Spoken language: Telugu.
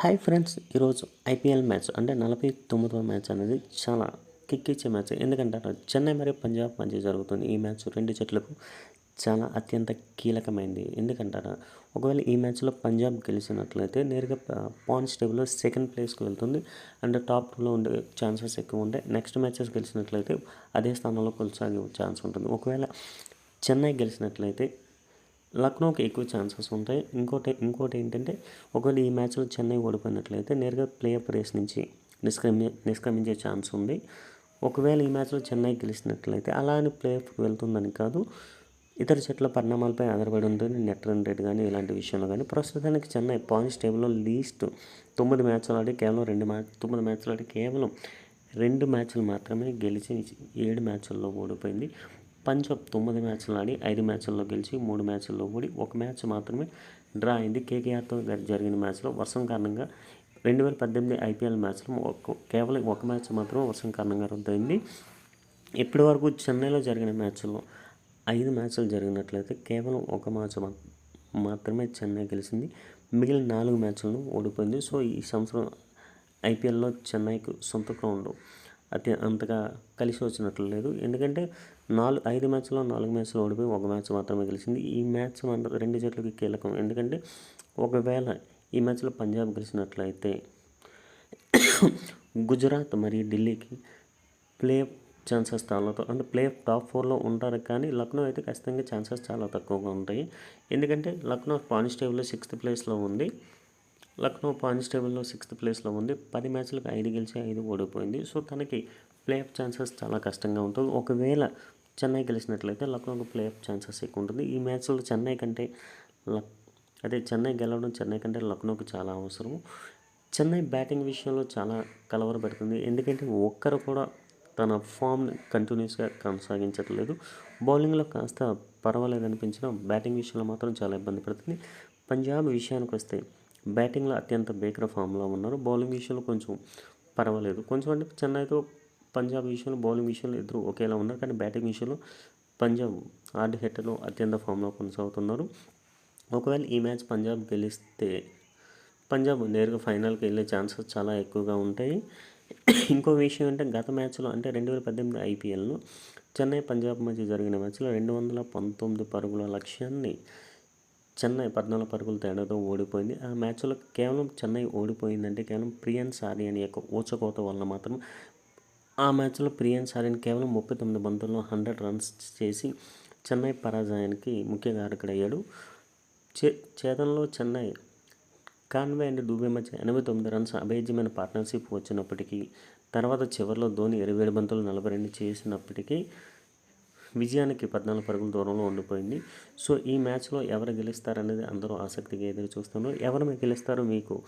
హాయ్ ఫ్రెండ్స్ ఈరోజు ఐపీఎల్ మ్యాచ్ అంటే నలభై తొమ్మిదవ మ్యాచ్ అనేది చాలా కిక్కిచ్చే ఇచ్చే మ్యాచ్. ఎందుకంటే చెన్నై మరియు పంజాబ్ మధ్య జరుగుతుంది. ఈ మ్యాచ్ రెండు జట్లకు చాలా అత్యంత కీలకమైంది. ఎందుకంటారా? ఒకవేళ ఈ మ్యాచ్లో పంజాబ్ గెలిచినట్లయితే నేరుగా పాయింట్స్ టేబుల్లో సెకండ్ ప్లేస్కి వెళ్తుంది. అండ్ టాప్ టూలో ఉండే ఛాన్సెస్ ఎక్కువ ఉంటాయి నెక్స్ట్ మ్యాచెస్ గెలిచినట్లయితే అదే స్థానంలో కొనసాగే ఛాన్స్ ఉంటుంది. ఒకవేళ చెన్నై గెలిచినట్లయితే లక్నోకి ఎక్కువ ఛాన్సెస్ ఉంటాయి. ఇంకోటి ఇంకోటి ఏంటంటే ఒకవేళ ఈ మ్యాచ్లో చెన్నై ఓడిపోయినట్లయితే నేరుగా ప్లే రేస్ నుంచి నిష్క్రమి నిష్క్రమించే ఛాన్స్ ఉంది. ఒకవేళ ఈ మ్యాచ్లో చెన్నై గెలిచినట్లయితే అలా అని ప్లే వెళ్తుందని కాదు. ఇతర జట్ల పరిణామాలపై ఆధారపడి ఉంటుంది. నెట్ రన్ రేట్ కానీ ఇలాంటి విషయంలో కానీ ప్రస్తుతానికి చెన్నై పాయింట్స్ టేబుల్లో లీస్ట్ తొమ్మిది మ్యాచ్లు ఆడి కేవలం రెండు మ్యాచ్ తొమ్మిది మ్యాచ్లు ఆడి కేవలం రెండు మ్యాచ్లు మాత్రమే గెలిచి ఏడు మ్యాచ్ల్లో ఓడిపోయింది. పంజాబ్ తొమ్మిది మ్యాచ్లు ఆడి ఐదు మ్యాచ్ల్లో గెలిచి మూడు మ్యాచ్ల్లో ఓడి ఒక మ్యాచ్ మాత్రమే డ్రా అయింది. కేకేఆర్తో జరిగిన మ్యాచ్లో వర్షం కారణంగా రెండు వేల పద్దెనిమిది ఐపీఎల్ మ్యాచ్లో ఒక కేవలం ఒక మ్యాచ్ మాత్రమే వర్షం కారణంగా రద్దయింది. ఇప్పటి వరకు చెన్నైలో జరిగిన మ్యాచ్లో ఐదు మ్యాచ్లు జరిగినట్లయితే కేవలం ఒక మ్యాచ్ మాత్రమే చెన్నై గెలిచింది. మిగిలిన నాలుగు మ్యాచ్లను ఓడిపోయింది. సో ఈ సంవత్సరం ఐపీఎల్లో చెన్నైకు సొంత గ్రౌండ్ అతి అంతగా కలిసి వచ్చినట్లు లేదు. ఎందుకంటే నాలుగు ఐదు మ్యాచ్లో నాలుగు మ్యాచ్లు ఓడిపోయి ఒక మ్యాచ్ మాత్రమే గెలిచింది. ఈ మ్యాచ్ మన రెండు జట్లకి కీలకం. ఎందుకంటే ఒకవేళ ఈ మ్యాచ్లో పంజాబ్ గెలిచినట్లయితే గుజరాత్ మరియు ఢిల్లీకి ప్లే ఛాన్సెస్ చాలా అంటే ప్లే టాప్ ఫోర్లో ఉంటారు కానీ లక్నో అయితే ఖచ్చితంగా ఛాన్సెస్ చాలా తక్కువగా ఉంటాయి. ఎందుకంటే లక్నో పాయింట్స్ టేబుల్లో సిక్స్త్ ప్లేస్లో ఉంది. లక్నో పాయింట్స్ టేబుల్లో సిక్స్త్ ప్లేస్లో ఉంది. పది మ్యాచ్లకు ఐదు గెలిచి ఐదు ఓడిపోయింది. సో తనకి ప్లే ఆఫ్ ఛాన్సెస్ చాలా కష్టంగా ఉంటుంది. ఒకవేళ చెన్నై గెలిచినట్లయితే లక్నోకి ప్లే ఆఫ్ ఛాన్సెస్ ఎక్కువ ఉంటుంది. ఈ మ్యాచ్లో చెన్నై కంటే లక్ అదే చెన్నై గెలవడం చెన్నై కంటే లక్నోకి చాలా అవసరం చెన్నై బ్యాటింగ్ విషయంలో చాలా కలవరపెడుతుంది ఎందుకంటే ఒక్కరు కూడా తన ఫామ్ని కంటిన్యూస్గా కొనసాగించట్లేదు. బౌలింగ్లో కాస్త పర్వాలేదు అనిపించిన బ్యాటింగ్ విషయంలో మాత్రం చాలా ఇబ్బంది పడుతుంది. పంజాబ్ విషయానికి వస్తే బ్యాటింగ్లో అత్యంత బేకర ఫామ్లో ఉన్నారు. బౌలింగ్ విషయంలో కొంచెం పర్వాలేదు. కొంచెం అంటే చెన్నైతో పంజాబ్ విషయంలో బౌలింగ్ విషయంలో ఇద్దరు ఒకేలా ఉన్నారు. కానీ బ్యాటింగ్ విషయంలో పంజాబ్ హార్డ్ హిట్టర్లో అత్యంత ఫామ్లో కొనసాగుతున్నారు. ఒకవేళ ఈ మ్యాచ్ పంజాబ్ గెలిస్తే పంజాబ్ నేరుగా ఫైనల్కి వెళ్ళే ఛాన్సెస్ చాలా ఎక్కువగా ఉంటాయి. ఇంకో విషయం అంటే గత మ్యాచ్లో అంటే రెండు వేల పద్దెనిమిది ఐపీఎల్లో చెన్నై పంజాబ్ మధ్య జరిగిన మ్యాచ్లో రెండు వందల పంతొమ్మిది పరుగుల లక్ష్యాన్ని చెన్నై పద్నాలుగు పరుగుల తేడాతో ఓడిపోయింది. ఆ మ్యాచ్లో కేవలం చెన్నై ఓడిపోయిందంటే కేవలం ప్రియన్ సారీ అని యొక్క ఊచకోత వల్ల మాత్రం ఆ మ్యాచ్లో ప్రియన్ సారీని కేవలం ముప్పై తొమ్మిది బంతుల్లో హండ్రెడ్ రన్స్ చేసి చెన్నై పరాజయానికి ముఖ్య కారకుడయ్యాడు. చే చేతనలో చెన్నై కాన్వే అండ్ దూబే మధ్య ఎనభై తొమ్మిది రన్స్ అభేద్యమైన పార్ట్నర్షిప్ వచ్చినప్పటికీ తర్వాత చివరిలో ధోని ఇరవై ఏడు బంతులు నలభై రెండు చేసినప్పటికీ విజయానికి పద్నాలుగు పరుగుల దూరంలో ఉండిపోయింది. సో ఈ మ్యాచ్లో ఎవరు గెలుస్తారనేది అందరూ ఆసక్తిగా ఎదురు చూస్తున్నారు ఎవరు గెలుస్తారో మీకు